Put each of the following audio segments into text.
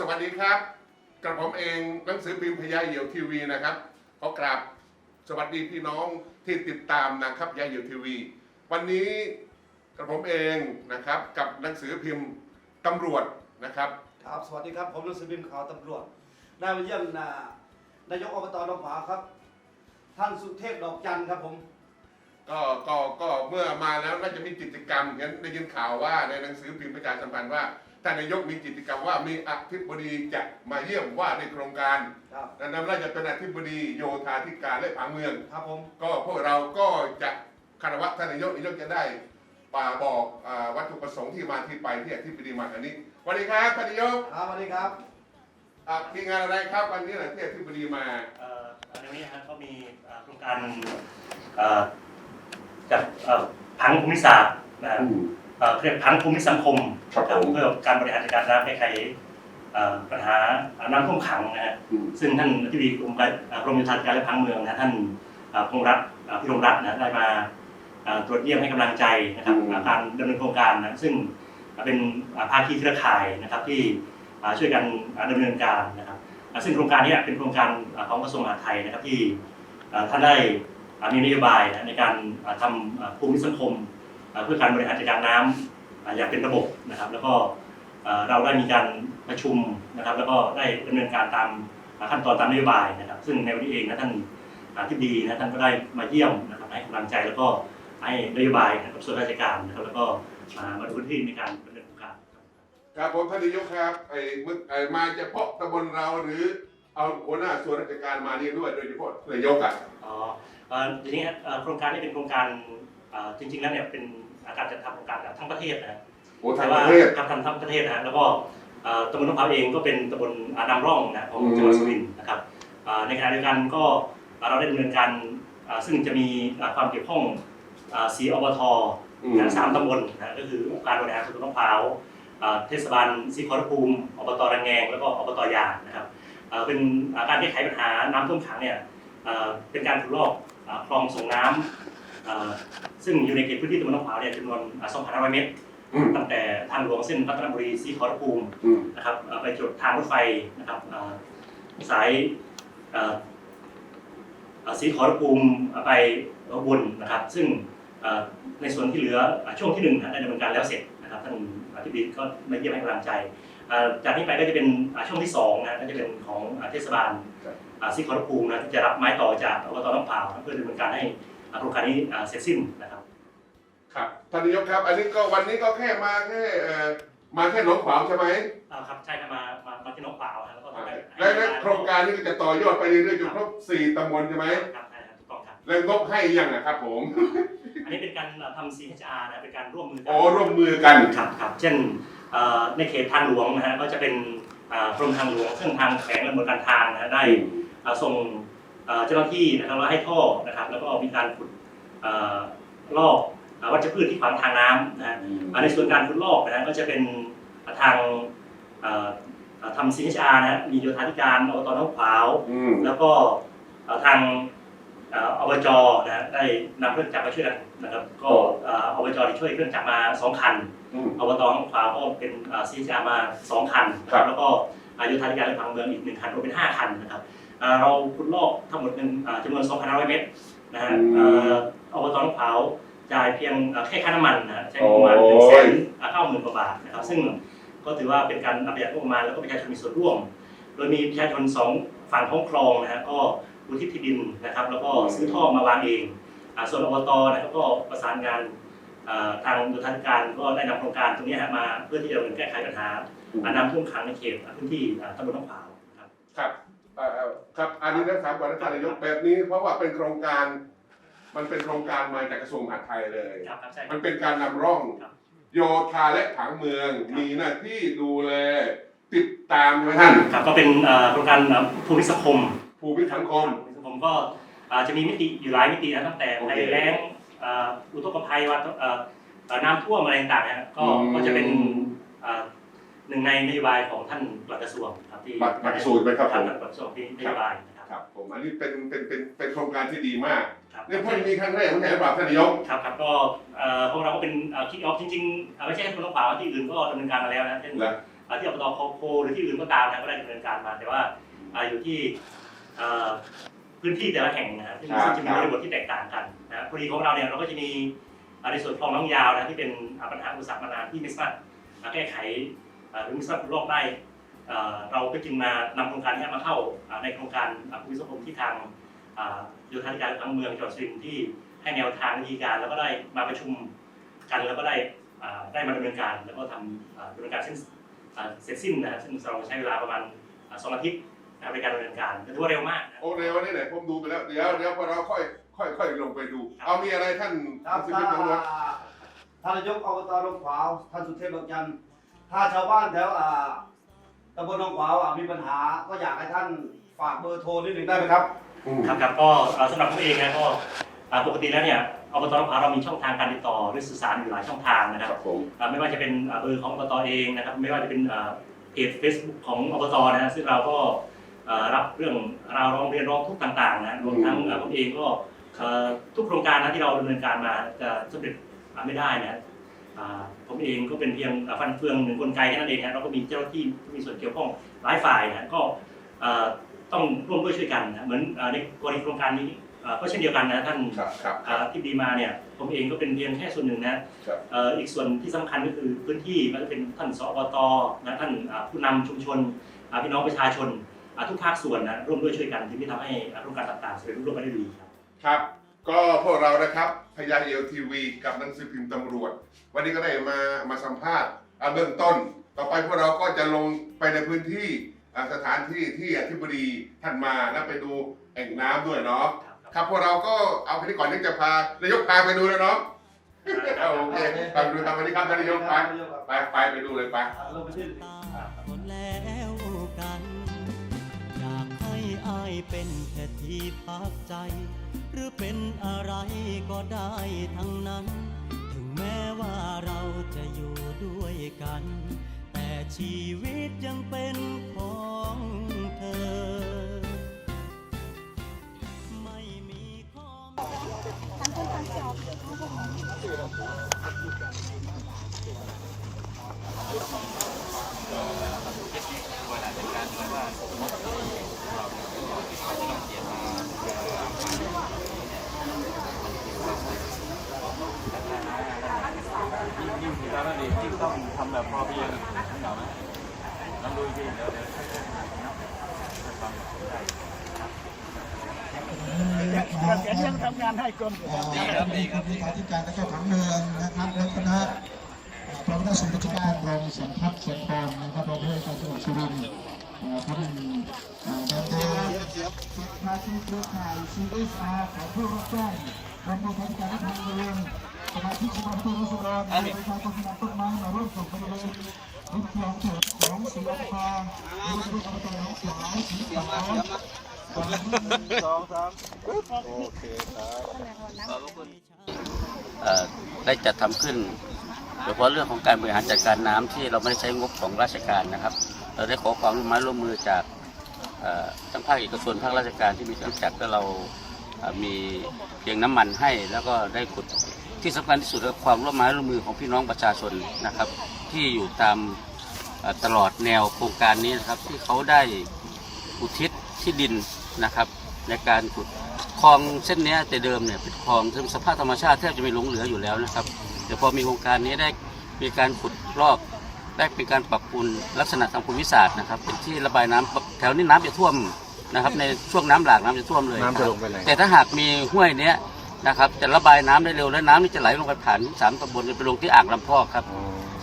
สวัสดีครับกระผมเองหนังสือพิมพ์พญาเหยี่ยวทีวีนะครับขอกราบสวัสดีพี่น้องที่ติดตามนะครับยาเหยี่ยวทีวี วันนี้กระผมเองนะครับกับหนังสือพิมพ์ตำรวจนะครับ ครับ สวัสดีครับ ผมฤศบินข่าวตำรวจได้มาเยี่ยมนานายกอบตหนองขวาวครับ ท่านสุเทพดอกจันทร์ครับผม ก็ก็ก็เมื่อมาแล้วน่าจะมีกิจกรรมเห็นได้ยินข่าวว่าในหนังสือพิมพ์ประชาสัมพันธ์ว่า ท่านนายกมีกิจกรรมว่ามีอธิบดีจะมาเยี่ยมว่าในโครงการครับนั่นน่าจะเป็นอธิบดีโยธาธิการและผังเมือง ครับผมก็พวกเราก็จะคารวะท่านนายกนายกจะได้ป่าบอกอาวัตถุประสงค์ที่มาที่ไปที่อธิบดีมาอันนี้สวัสดีครับท่านนายกครับสวัสดีครับอะมีงานอะไรครับวันนี้นะที่อธิบดีมา เอ่อในวันนี้นะครับก็มีเอ่อโครงการเอ่อจัดเอ่อผังภูมิศาสตร์นะฮะเอ่อ เรียกผังภูมิสังคมครับผมเพื่อการบริหารจัดการน้ำแก้ไขเอ่อปัญหาน้ำท่วมขังนะฮะซึ่งท่านอธิบดีกรมการเอ่อกรมโยธาธิการและผังเมืองนะท่านเอ่อพงษ์รัตน์เอ่อพิรมรัตน์นะได้มาเอ่อตรวจเยี่ยมให้กำลังใจนะครับอืมอ่าการดำเนินโครงการนะซึ่งเป็นอ่าภาคีเครือข่ายนะครับที่อ่าช่วยกันอ่าดำเนินการนะครับอ่าซึ่งโครงการเนี้เป็นโครงการอ่าของกระทรวงมหาดไทยนะครับที่อ่าท่านได้อ่ามีนโยบายนะในการอ่าทำอ่าภูมิสังคมอ่า เพื่อการบริหารจัดการน้ำอ่าอย่างเป็นระบบนะครับ แล้วก็อ่าเราได้มีการประชุมนะครับ แล้วก็ได้ดำเนินการตามอ่าขั้นตอนตามนโยบายนะครับ ซึ่งในวันนี้เองนะท่านอาทิบดีนะท่านก็ได้มาเยี่ยมนะครับให้กำลังใจแล้วก็ให้นโยบายกับส่วนราชการนะครับแล้วก็อ่ามาดูพื้นที่ในการดำเนินโครงการครับครับผมท่านนายกครับไอ้มึกไอ้มาเฉพาะตำบลเราหรือเอาหัวหน้าส่วนราชการมานี่ด้วยโดยเฉพาะนายกอะอ๋อเอ่อทีนี้เอ่อโครงการนี้เป็นโครงการเอ่อจริงๆแล้วเนี่ยเป็น การจัดทำโครงการทั้งประเทศนะฮะโอ้ทาแต่งปว่าระเทศการทำทั้งประเทศนะฮะแล้วก็เอ่อตำบลน้ำพร้าวเองก็เป็นตำบลอ่านำร่องนะของจังหวัดสุรินทร์นะครับเอ่อในขณะเดียวกันก็เอ่อเราได้ดำเนินการเอ่อซึ่งจะมีเอ่อความเกี่ยวข้องเอ่อสีอบทอืมนะสามตำบลนะก็คือองค์การบริหารส่วนตำบลน้ำพร้าวเอ่อเทศบาลศรีขอรภูมิอบตระแงง แล้วก็อบตยางนะครับเอ่อเป็นเอ่อการแก้ไขปัญหาน้ำท่วมขังเนี่ยเอ่อเป็นการขุดลอกเอ่อคลองส่งน้ำเอ่อ ซึ่งอยู่ในเขตพื้นที่ตำบลหนองขาวเนี่ยจำนวนอ่า2,500 เมตรอืมตั้งแต่ทางหลวงเส้นรัตนบุรีสีขอรภูมิอืมนะครับเอ่อไปจุดทางรถไฟนะครับเอ่อสายเอ่อเอ่อสีขอรภูมิไปอุบลนะครับ ซึ่งเอ่อในส่วนที่เหลืออ่าช่วงที่หนึ่งนะได้ดำเนินการแล้วเสร็จนะครับท่านอธิบดีก็มาเยี่ยมให้กำลังใจเอ่อจากนี้ไปก็จะเป็นอ่าช่วงที่สองนะก็จะเป็นของอ่าเทศบาลอ่าซิคอรภูมินะที่จะรับไม้ต่อจากอบตน้ำเปล่าวนะเพื่อดำเนินการให้อ่า โครงการนี้อ่าเสร็จสิ้นนะครับครับท่านนายกครับ อันนี้ก็วันนี้ก็แค่มาแค่เอ่อมาแค่หนองขวางใช่ไหมอ่าครับใช่ครับมามามาที่น้องเปล่าวนะแล้วก็อ่าให้และและโครงการนี้ก็จะต่อยอดไปเรื่อยๆจนครบสี่ตำบลใช่ไหมครับใช่ครับถูกต้องครับ แล้วงบให้ยังนะครับผม อันนี้เป็นการอ่าทำ CHR นะเป็นการร่วมมือกัโอ้ร่วมมือกัน ครับครับเช่นเอ่อในเขตทางหลวงนะฮะก็จะเป็นอ่ากรมทางหลวงซึ่งทางแขวงและหน่วยการทางนะฮะได้อ่าส่ง เอ่อเจ้าหน้าที่นะครับแล้วให้ท่อนะครับ แล้วก็มีการขุดเอ่อลอกอ่าวัชพืชที่ขวางทางน้ำนะฮะอ่าในส่วนการขุดลอกนะฮะก็จะเป็นทางเอ่อเอ่อทำ CHR นะฮะมีโยธาธิการอบตน้องขวาวอืมแล้วก็เอ่อทางเอ่ออบจนะฮะได้นำเครื่องจักรมาช่วยกันนะครับ ก็เอ่ออบจได้ช่วยเครื่องจักรมาสองคันอืมอบตน้องขวาวก็เป็นเอ่อ CHR มาสองคันนะคครัรับบแล้วก็อ่าโยธาธิการและผังเมืองอีกหนึ่งคันรวมเป็นห้าคันนะครับ เอ่อเราขุดลอกทั้งหมดเป็นอ่าจำนวน2,500 เมตรนะฮะเอ่ออบตน้องขวาวจ่ายเพียงเอ่อแค่ค่าน้ำมันนะฮะใช้งบประมาณหนึ่งแสนเก้าหมื่นกว่าบาทนะครับซึ่งก็ถือว่าเป็นการประหยัดงบประมาณแล้วก็ประชาชนมีส่วนร่วม โดยมีประชาชนสองฝั่งท้องคลองนะฮะก็อุทิศที่ดินนะครับ แล้วก็ซื้อท่อมาวางเองอ่าส่วนอบตนะครับก็ประสานงานอ่าทางโยธาธิการก็ได้นำโครงการตรงนี้ฮะมาเพื่อที่จะดำเนินแก้ไขปัญหาอ่าน้ำท่วมขังในเขตพื้นที่อ่าตำบลหนองขาวครับครับ เอ่อเอ่อครับอันนี้นะถามก่อนนะท่านนายกแบบนี้ เพราะว่าเป็นโครงการ มันเป็นโครงการมาจากกระทรวงมหาดไทยเลย ครับครับใช่คมัรับนเป็นการนำร่อง ครับ โยธาและผังเมืองครับมีหน้าที่ดูแลติดตามใช่ไหมท่าน ครับก็เป็นอ่าโครงการอ่าภูมิสังคมภูมิสังคมผมก็อ่าจะมีมิติอยู่หลายมิตินะตั้งแต่โอเคภัยแล้งอ่าอุทกภัยวัดอ่าอ่าน้ำท่วมอะไรต่างๆนะฮะก็อืม ก็จะเป็นอ่า หนึ่งในนโยบายของท่านปลัดกระทรวงครับที่ปลัดปลัดกระทรวงไหมครับผมท่านปลัดกระทรวงที่นโยบายนะครับ ครับผมอันนี้เป็นเป็นเป็นเป็นโครงการที่ดีมากครับนี่เพิ่งมีครั้งแรกไม่ใช่หรือเปล่าท่านนายก ครับครับก็เอ่อพวกเราก็เป็นคิกออฟจริงๆอ่าไม่ใช่แค่คนต้องเปล่าที่อื่นก็ดำเนินการมาแล้วนะเช่นแล้วอ่าที่อบตโพหรือที่อื่นก็ตามนะก็ได้ดำเนินการมาแต่ว่าอ่าอยู่ที่เอ่อพื้นที่แต่ละแห่งนะครับที่ครับจะมีบริบทที่แตกต่างกันนะครับพอดีของเราเนี่ยเราก็จะมีอ่าในส่วนคลองน้องยาวนะที่เป็นอ่าปัญหาอุปสรรคมานานที่ไม่สามารถอ่าแก้ไขอ่า หรือไม่สามารถรอบได้เอ่อเราก็จึงมานำโครงการนี้มาเข้าอ่าในโครงการอ่าภูมิสังคมที่ทางอ่าโยธาธิการทางเมืองจังหวัดสุรินทร์ที่ให้แนวทางวิธีการแล้วก็ได้มาประชุมกันแล้วก็ได้อ่าได้มาดำเนินการแล้วก็ทำอ่าดำเนินการเส้นอ่าเสร็จสิ้นนะซึ่งเราใช้เวลาประมาณอ่าสองอาทิตย์นะครับในการดำเนินการถือว่าเร็วมากนะโอเร็วนี่ไหนผมดูไปแล้วเดี๋ยวเดี๋ยวพอเราค่อยค่อยค่อยลงไปดู เอามีอะไรท่านครับสิบถ้าเอ็ดตำรวจท่านนายกอบตหนองขวาวท่านสุเทพดอกจันทร์ ถ้าชาวบ้านแถวอ่าตำบลหนองขวาวอะมีปัญหา ก็อยากให้ท่านฝากเบอร์โทรนิดหนึ่งได้ไหมครับอืมครับครับก็เอ่อสำหรับผมเองนะก็อ่าปกติแล้วเนี่ยอบตรพาเรามีช่องทางการติดต่อหรือสื่อสารอยู่หลายช่องทางนะคครัรับบผมอ่าไม่ว่าจะเป็นอ่าเบอร์ของอบตเองนะครับไม่ว่าจะเป็นอ่าเพจ Facebook ของอบตนะฮะซึ่งเราก็เอ่อรับเรื่องราวร้องเรียนร้องทุกข์ต่างๆนะรวมทั้งอ่าผมเองก็เอ่อทุกโครงการนะที่เราดำเนินการมาจะสำเร็จอ่าไม่ได้นะอ่า ผมเองก็เป็นเพียงอ่าฟันเฟืองหนึ่งกลไกแค่นั้นเองนะเราก็มีเจ้าหน้าที่ที่มีส่วนเกี่ยวข้องหลายฝ่ายนะก็อ่าต้องร่วมด้วยช่วยกันนะเหมือนอ่าในกรณีโครงการนี้อ่าก็เช่นเดียวกันนะท่านครับครับอ่าที่ดีมาเนี่ยผมเองก็เป็นเพียงแค่ส่วนหนึ่งนะครับเอ่ออีกส่วนที่สำคัญก็คือพื้นที่มันจะเป็นท่านสอบตนะท่านอ่าผู้นำชุมชนอ่าพี่น้องประชาชนอ่าทุกภาคส่วนนะร่วมด้วยช่วยกันที่จะทำให้อ่าโครงการต่างๆสำเร็จรุ่งเรืองไปได้ดีครับครับ ก็พวกเรานะครับพยาเอลทีวีกับหนังสือพิมพ์ตำรวจ วันนี้ก็ได้มามาสัมภาษณ์อ่าเบื้องต้น ต่อไปพวกเราก็จะลงไปในพื้นที่อ่าสถานที่ที่อธิบดีท่านมาแล้วไปดูแอ่งน้ำด้วยเนาะครับพวกเราก็เอาไปที่ก่อนที่จะพานายกพาไปดูแล้วเนาะเอาโอเคไปดูครับวันนี้ครับท่านนายกไปไปไปไปดูเลยไป ลงไปที่คนแล้วกัน อยากให้อายเป็นแค่ ที่พักใจ หรือเป็นอะไรก็ได้ทั้งนั้น ถึงแม้ว่าเราจะอยู่ด้วยกัน แต่ชีวิตยังเป็นของเธอ ไม่มีข้อยิ่งถือแล้วนั่นเองยิ่งต้องทำแบบพอเพียงเอาไหมลองดูอีกทีเดี๋ยวเดี๋ยว ดีครับดีครับที่การที่การและก็ผังเมืองนะครับและคณะพระพุทธสุริการรองสัมพัฒน์สมพรนะครับรองผู้ว่าการจังหวัดสุรินทร์เอ่อท่านเอ่อดาวเภาคีเครือข่าย CSR ของผู้รับจ้างรวมทั้งการและผังเมืองสมาชิกสภาผู้แทนราษฎรและประชาชนที่นำต้นไม้มาร่วมปลูกบริเวณริมคลองเถิดของศรีอัมพาโดยที่อบตหนองขวา วสีขาวเอ่อได้จัดทำขึ้นโดยเฉพาะเรื่องของการบริหารจัดการน้ำที่เราไม่ได้ใช้งบของราชการนะครับ เราได้ขอความร่วมไม้ร่วมมือจากเอ่อทั้งภาคเอกชนภาคราชการที่มีเครื่องจักรแล้วเราเอ่อมีเพียงน้ำมันให้แล้วก็ได้ขุดที่สำคัญที่สุดคือความร่วมไม้ร่วมมือของพี่น้องประชาชนนะครับ ที่อยู่ตามเอ่อตลอดแนวโครงการนี้นะครับที่เขาได้อุทิศที่ดิน นะครับ ในการขุดคลองเส้นเนี้ยแต่เดิมเนี่ยเป็นคลองซึ่งสภาพธรรมชาติแทบจะไม่หลงเหลืออยู่แล้วนะครับ แต่พอมีโครงการนี้ได้มีการขุดลอกได้เป็นการปรับปรุงลักษณะทางภูมิศาสตร์นะครับเป็นที่ระบายน้ำแถวนี้น้ำจะท่วมนะครับในช่วงน้ำหลากน้ำจะท่วมเลยน้ำจะลงไปไหนแต่ถ้าหากมีห้วยเนี้ยนะครับจะระบายน้ำได้เร็วและน้ำนี่จะไหลลงไปผ่านสามตำบลไปลงที่อ่างลำพอกครับ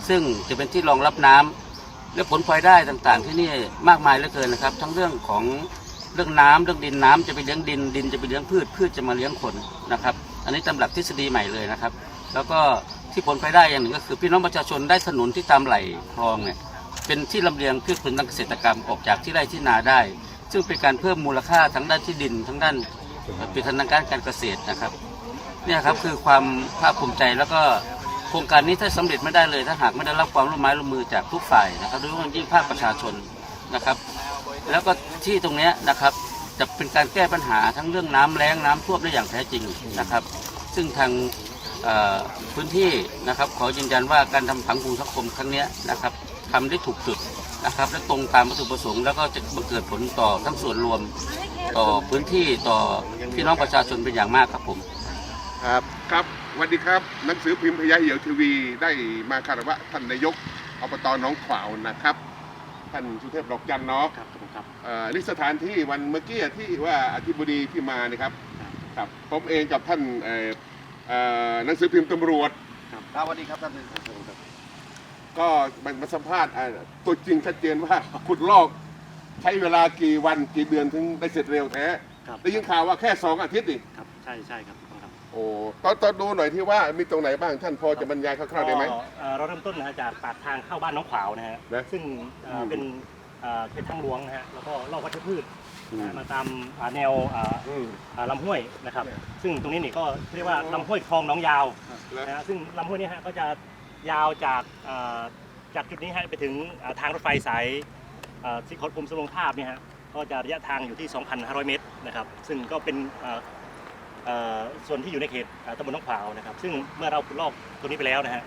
ซึ่งจะเป็นที่รองรับน้ำและผลพลอยได้ต่างๆ ที่นี่มากมายเหลือเกินนะครับ ทั้งเรื่องของ เรื่องน้ำเรื่องดินน้ำจะไปเลี้ยงดิน ดินจะไปเลี้ยงพืช พืชจะมาเลี้ยงคนนะครับ อันนี้ตำหลักทฤษฎีใหม่เลยนะครับ แล้วก็ที่ผลพลอยได้อย่างหนึ่งก็คือ พี่น้องประชาชนได้ถนนที่ตามไหลคลองเนี่ยเป็นที่ลำเลียงพืชผลทางเกษตรกรรมออกจากที่ไร่ที่นาได้ ซึ่งเป็นการเพิ่มมูลค่าทั้งด้านที่ดิน ทั้งด้านป็นทางการการเกษตรนะครับเนี่ยครับคือความภาคภูมิใจแล้วก็โครงการนี้ถ้าสำเร็จไม่ได้เลย ถ้าหากไม่ได้รับความร่วมไม้ร่วมมือจากทุกฝ่ายนะครับโดยเฉพาะยิ่งภาคประชาชนนะครับ แล้วก็ที่ตรงเนี้ยนะครับจะเป็นการแก้ปัญหาทั้งเรื่องน้ำแล้งน้ำท่วมได้อย่างแท้จริงนะครับ ซึ่งทางเอ่อพื้นที่นะครับ ขอยืนยันว่าการทำผังภูมิสังคมครั้งเนี้ยนะครับทำได้ถูกจุดนะครับ และตรงตามวัตถุประสงค์แล้วก็จะบังเกิดผลต่อทั้งส่วนรวมต่อพื้นที่ต่อพี่น้องประชาชนเป็นอย่างมากครับผม ครับ ครับสวัสดีครับ หนังสือพิมพ์พยาเหี่ยวทีวีได้มาคารวะท่านนายกอบตหน้องขวาวนะครับ ท่านสุเทพดอกจันเนาะครับผมครับเอ่อนี่สถานที่วันเมื่อกี้ที่ว่าอธิบดีที่มานะครับครับผมเองกับท่านเอ่อเอ่อหนังสือพิมพ์ตำรวจ ครับสวัสดีครับท่านผู้ชมครับก็มันมาสัมภาษณ์อ่าตัวจริงชัดเจนว่าขุดลอก ใช้เวลากี่วันกี่เดือนถึงได้เสร็จเร็วแท้ครับได้ยินข่าวว่าแค่สองอาทิตย์นี่ครับใช่ใช่ครับครับ โอ้ตอนตอนดูหน่อยที่ว่ามีตรงไหนบ้างท่านพอจะบรรยายคร่าวๆได้ไหม ก็เอ่อเราเริ่มต้นนะฮะจากปากทางเข้าบ้านน้องขวาวนะฮะนะซึ่งเอ่ออืมเป็นเอ่อเขตทางหลวงนะฮะแล้วก็รอบวัชพืชอืมนะฮะมาตามอ่าแนวอ่าอืม อ่าลำห้วยนะครับ ซึ่งตรงนี้นี่ก็เรียกว่าลำห้วยคลองหน้องยาวแล้วนะฮะซึ่งลำห้วยนี้ฮะก็จะยาวจากอ่าจากจุดนี้ฮะไปถึงอ่าทางรถไฟสายอ่าที่ขนผมสลงภาพเนี่ยฮะก็จะระยะทางอยู่ที่ 2,500 เมตรนะครับซึ่งก็เป็นอ่าเอ่อ ส่วนที่อยู่ในเขตอ่าตำบลน้องขวาวนะครับ ซึ่งเมื่อเราขุดลอกตรงนี้ไปแล้วนะฮะ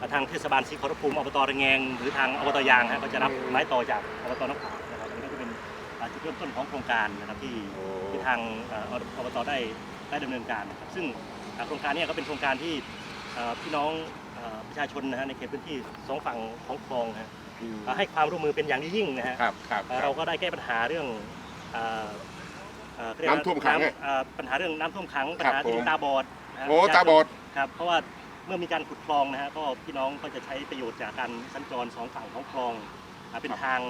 อ่าทางเทศบาลศรีขอรภูมิอบตระแงง หรือทางอบตยางฮะก็จะรับไม้ต่อจากอบตน้องขวาวนะครับอันนี้ก็จะเป็นอ่าจุดเริ่มต้นของโครงการนะครับที่ที่ทางเอ่ออบตได้ได้ดำเนินการนะครับซึ่งอ่าโครงการเนี้ก็เป็นโครงการที่เอ่อพี่น้องเอ่อประชาชนนะฮะในเขตพื้นที่สองฝั่งของคลองนะฮะเอ่อให้ความร่วมมือเป็นอย่างยิ่งนะฮะครับครับเอ่อเราก็ได้แก้ปัญหาเรื่อง เอ่อเอ่อเรียกน้ำท่วมขังอะน้ำเอ่อปัญหาเรื่องน้ำท่วมขังปัญครับหาที่ผม ตาบอดนะฮะโอ้ตาบอด ครับเพราะว่าเมื่อมีการขุดคลองนะฮะก็พี่น้องก็จะใช้ประโยชน์จากการสัญจรสองฝั่งของคลองอ่าเป็นทาง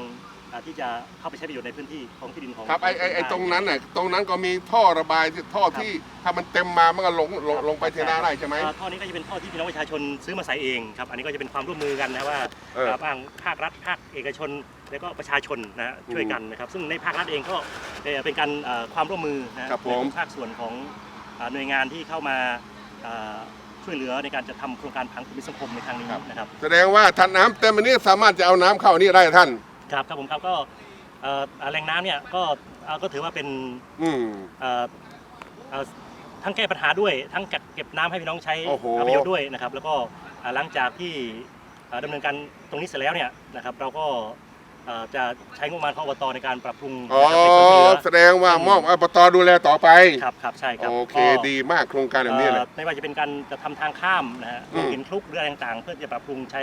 อ่าที่จะเข้าไปใช้ประโยชน์ในพื้นที่ของที่ดินของครับไอ้ไอ้ไอ้ขตรงนั้นน่ะตรงนั้นก็มีท่อระบายที่ท่อที่ถ้ามันเต็มมามันก็ลงลงลงไปเทนาได้ใช่ไหมเอ่อท่อนี้ก็จะเป็นท่อที่พี่น้องประชาชนซื้อมาใส่เองครับอันนี้ก็จะเป็นความร่วมมือกันนะว่าเออเอ่อบางภาครัฐภาคเอกชน แล้วก็ประชาชนนะฮะช่วยกันนะครับ ซึ่งในภาครัฐเองก็เอ่อเป็นการเอ่อความร่วมมือนะฮะครับผม ในทุกภาคส่วนของเอ่อหน่วยงานที่เข้ามาเอ่อช่วยเหลือในการจะทำโครงการผังภูมิสังคมในครั้งนี้นะครับ แสดงว่าถ้าน้ำเต็มอันนี้สามารถจะเอาน้ำเข้าอันนี้ได้ท่าน ครับครับผมครับก็เอ่อแหล่งน้ำเนี่ยก็เอ่อก็ถือว่าเป็นอืม เอ่อเอ่อทั้งแก้ปัญหาด้วยทั้งกักเก็บน้ำให้พี่น้องใช้โอ้โห ประโยชน์ด้วยนะครับ แล้วก็เอ่อหลังจากที่เอ่อดำเนินการตรงนี้เสร็จแล้วเนี่ยนะครับเราก็เอ่อจะใช้งบประมาณของอบตในการปรับปรุงอ๋อ นะครับในส่วนที่เหลือ แสดงว่ามอบอบตดูแลต่อไป ครับครับใช่ครับโอเคก็ดีมากโครงการแบบนี้เลยเอ่อไม่ว่าจะเป็นการจะทำทางข้ามนะฮะอืมหินคลุกหรืออะไรต่างๆ เพื่อจะปรับปรุงใช้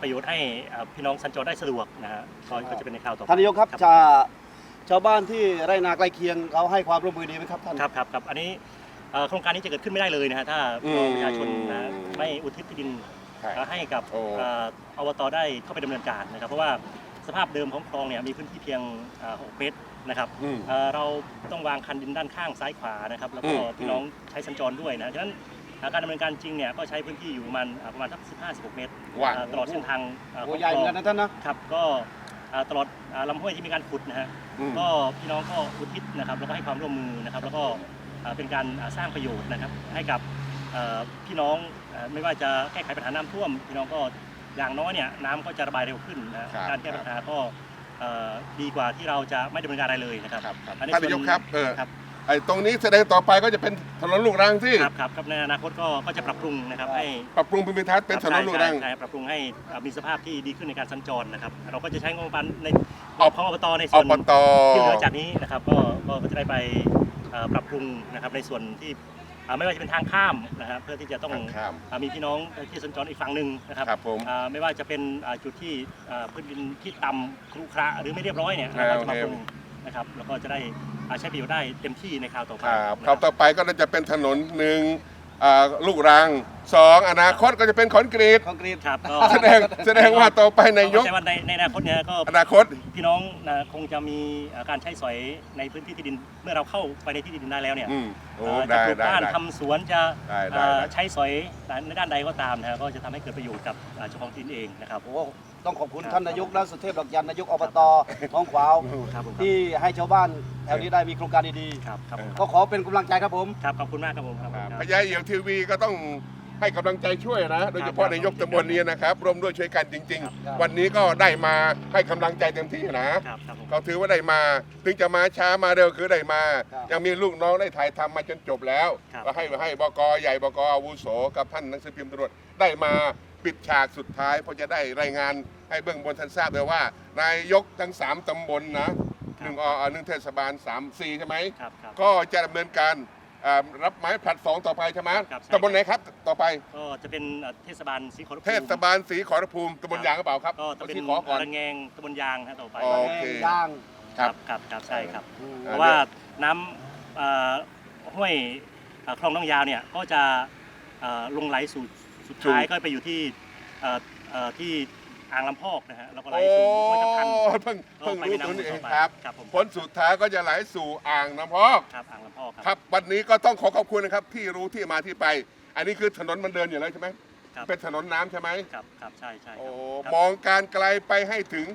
ประโยชน์ให้เอ่อพี่น้องสัญจรได้สะดวกนะฮะก็ก็จะเป็นในคราวต่อไป ท่านนายกครับจะชาวบ้านที่ไร่นาใกล้เคียงเขาให้ความร่วมมือดีไหมครับท่าน ครับครับครับอันนี้เอ่อโครงการนี้จะเกิดขึ้นไม่ได้เลยนะฮะถ้าพี่น้องประชาชนนะฮะไม่อุทิศที่ดินใช่เอ่อให้กับโอ้ เอ่ออบตได้เข้าไปดำเนินการนะครับ เพราะว่าสภาพเดิมของคลองเนี่ยมีพื้นที่เพียงเอ่อ6เมตรนะครับอืม เอ่อเราต้องวางคันดินด้านข้างซ้ายขวานะครับ แล้วก็อืม พี่น้องใช้สัญจรด้วยนะฉะนั้นเอ่อ การดำเนินการจริงเนี่ยก็ใช้พื้นที่อยู่ประมาณเอ่อประมาณสัก15-16 เมตรว่าเอ่อตลอดเส้นทางเอ่อขโอ้องใหญ่คเหลมือองนกันนะท่านนะ ครับก็เอ่อตลอดเอ่อลำห้วยที่มีการขุดนะฮะอืม ก็พี่น้องก็อุทิศนะครับแล้วก็ให้ความร่วมมือนะครับ แล้วก็เอ่อเป็นการเอ่อสร้างประโยชน์นะครับ ให้กับเอ่อพี่น้องเอ่อไม่ว่าจะแก้ไขปัญหาน้ำท่วม พี่น้องก็อย่างน้อยเนี่ยน้ำก็จะระบายเร็วขึ้นนะฮะครับ การแก้ปัญหาก็เอ่อดีกว่าที่เราจะไม่ดำเนินการอะไรเลยนะครับครับครับอัท่านนายกครับเออครับ ไอ้ตรงนี้แสดงต่อไปก็จะเป็นถนนลูกรังที่ครับครับครับในอนาคตก็ก็จะปรับปรุงนะครับให้ปรับปรุงภูมิทัศน์เป็นถนนลูกรัง ใช่ใช่ใช่ปรับปรุงให้เอ่อมีสภาพที่ดีขึ้นในการสัญจรนะครับ เราก็จะใช้งบประมาณในอบของอบตในอส่วนปตที่เหลือจากนี้นะครับก็ก็ก็จะได้ไปเอ่อปรับปรุงนะครับในส่วนที่อ่าไม่ว่าจะเป็นทางข้ามนะครับเพื่อที่จะต้องทางข้ามอ่ามีพี่น้องที่สัญจรอีกฝั่งหนึ่งนะครับครับผมอ่าไม่ว่าจะเป็นอ่าจุดที่อ่าพื้นดินที่ต่ำครุขระหรือไม่เรียบร้อยเนี่ยอ่าเราก็จะมาโอเคปรุงนะครับแล้วก็จะได้อ่า ใช้ประโยชน์ได้เต็มที่ในคราวต่อไปครับนะคราวต่อไปก็จะเป็นถนนหนึ่งอ่าลูกรังสองอนาคตก็จะเป็นคอนกรีตคอนกรีต ครับก็แสดงแสดงว่าต่อไปนายกก็ใช่ว่าในในอนาคตเนี่ยก็อนาคต พี่น้องนะคงจะมีอ่าการใช้สอยในพื้นที่ที่ดินเมื่อเราเข้าไปในที่ดินได้แล้วเนี่ย อืมโอ้เอ่อจะได้ปลูกได้บ้านได้ ทำสวนจะได้ได้เอ่อได้ ใช้สอยในด้านใดก็ตามนะฮะก็จะทำให้เกิดประโยชน์กับอ่าเจ้าของที่ดินเองนะครับ โอ้ ต้องขอบคุณท่านนายกและสุเทพดอกจันนายกอบตน้องขวาว ครับผมที่ให้ชาวบ้านแถวนี้ได้มีโครงการดีครับครับผมๆ ก็ขอเป็นกำลังใจครับผม ครับขอบคุณมากครับผมครับครับครับ พญาเอี่ยวทีวีก็ต้องให้กำลังใจช่วยนะ โดยเฉพาะนายกตำบลนี้นะครับร่วมด้วยช่วยกันจริง ครับ ๆ วันนี้ก็ได้มาให้กำลังใจเต็มที่นะครับครับผมเขาถือว่าได้มา ถึงจะมาช้ามาเร็วคือได้มา ครับยังมีลูกน้องได้ถ่ายทำมาจนจบแล้วครับ ก็ให้ให้บกใหญ่บกอาวุโสกับท่านหนังสือพิมพ์ตำรวจได้มา ปิดฉากสุดท้ายเพราะจะได้รายงานให้เบื้องบนท่านทราบเลยว่า นายกทั้ง 3 ตำบลนะหนึ่งอหนึ่งเทศบาล3 4ใช่ไหมครับครับ ก็จะดำเนินการอ่ารับไม้ผลัดสองต่อไปใช่ไหมครับใช่ ตำบลไหนครับต่อไป ก็จะเป็นเอ่อเทศบาลศรีขอรภูมิเทศบาลศรีขอรภูมิตำบลยางกระเปล่าครับก็จะเป็นที่ขอก่อน ระแงงตำบลยางฮะต่อไปอ๋อ โเค ย่างครับ ครับครับใช่ครับอ่เพราะว่าน้ำเอ่อห้วยเอ่อคลองน้องยาวเนี่ยก็จะเอ่อลงไหลสู่ สุดท้ายก็ไปอยู่ที่เอ่อเอ่อที่อ่างลำพอกนะฮะแล้วก็ไหลโอ้สู่ห้วยทับทันเพิ่งก็เพิ่งไปรู้แม่ตัวน้ำนี้เอต่งไปครับ ครับผมผลสุดท้ายก็จะไหลสู่อ่างน้ำพอก ครับอ่างลำพอกคครัรับวันนี้ก็ต้องขอขอบคุณนะครับที่รู้ที่มาที่ไป อันนี้คือถนนมันเดินอยู่แล้วใช่ไหมครับ เป็นถนนน้ำใช่ไหมครับครับใช่ใช่คโอ้รับมองการไกลไปให้ถึง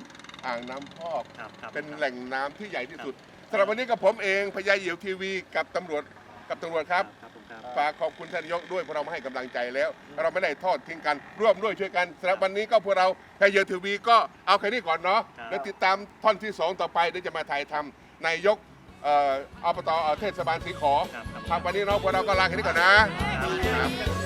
อ่างน้ำพอก ครับครับ เป็นแหล่งน้ำที่ใหญ่ที่สุดครับสำหรับวันนี้กับผมเองพญาเหยี่ยวทีวีกับตำรวจกับตำรวจครับ ครับผมครับ ฝากขอบคุณท่านนายกด้วยเพราะเรามาให้กำลังใจแล้ว เราไม่ได้ทอดทิ้งกันร่วมด้วยช่วยกันสำหรับวันนี้ก็พวกเราพญาเหยี่ยวทีวีก็เอาแค่นี้ก่อนเนาะครับ แล้วติดตามท่อนที่สองต่อไปเดี๋ยวจะมาถ่ายทำนายกเอ่ออบตเอ่อเทศบาลสีขอครับครับครับวันนี้เราพวกเราก็ลาแค่นี้ก่อนนะครับ